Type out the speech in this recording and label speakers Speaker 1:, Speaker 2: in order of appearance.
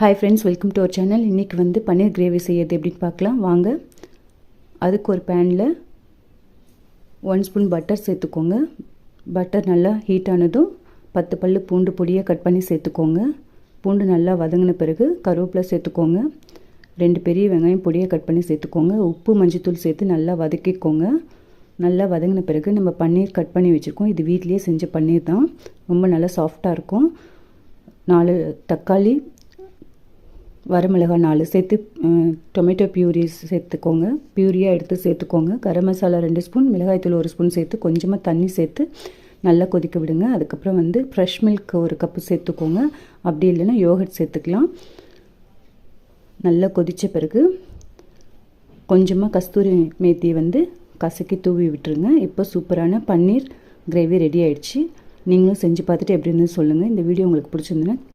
Speaker 1: Hi friends welcome to our channel இன்றைக்கி வந்து பன்னீர் gravy செய்யறது எப்படின்னு பார்க்கலாம். வாங்க. அதுக்கு ஒரு பேனில் ஒன் ஸ்பூன் பட்டர் சேர்த்துக்கோங்க. பட்டர் நல்லா ஹீட் ஆனதும் பத்து பல்லு பூண்டு பொடியை கட் பண்ணி சேர்த்துக்கோங்க. பூண்டு நல்லா வதங்கின பிறகு கருவேப்பிலை சேர்த்துக்கோங்க. ரெண்டு பெரிய வெங்காயம் பொடியை கட் பண்ணி சேர்த்துக்கோங்க. உப்பு மஞ்சத்தூள் சேர்த்து நல்லா வதக்கிக்கோங்க. நல்லா வதங்கின பிறகு நம்ம பன்னீர் கட் பண்ணி வச்சுருக்கோம். இது வீட்லேயே செஞ்ச பன்னீர் தான். ரொம்ப நல்லா சாஃப்டாக இருக்கும். நாலு தக்காளி வரமிளகாய் நாலு சேர்த்து டொமேட்டோ பியூரி சேர்த்துக்கோங்க. பியூரியாக எடுத்து சேர்த்துக்கோங்க. கரம் மசாலா ரெண்டு ஸ்பூன் மிளகாய்த்தூள் ஒரு ஸ்பூன் சேர்த்து கொஞ்சமாக தண்ணி சேர்த்து நல்லா கொதிக்க விடுங்க. அதுக்கப்புறம் வந்து ஃப்ரெஷ் மில்க் ஒரு கப்பு சேர்த்துக்கோங்க. அப்படி இல்லைன்னா யோகட் சேர்த்துக்கலாம். நல்லா கொதித்த பிறகு கொஞ்சமாக கஸ்தூரி மேத்தியை வந்து கசக்கி தூவி விட்டுருங்க. இப்போ சூப்பரான பன்னீர் கிரேவி ரெடி ஆயிடுச்சு. நீங்களும் செஞ்சு பார்த்துட்டு எப்படி இருந்தது சொல்லுங்கள் இந்த வீடியோ உங்களுக்கு பிடிச்சிருந்துன்னா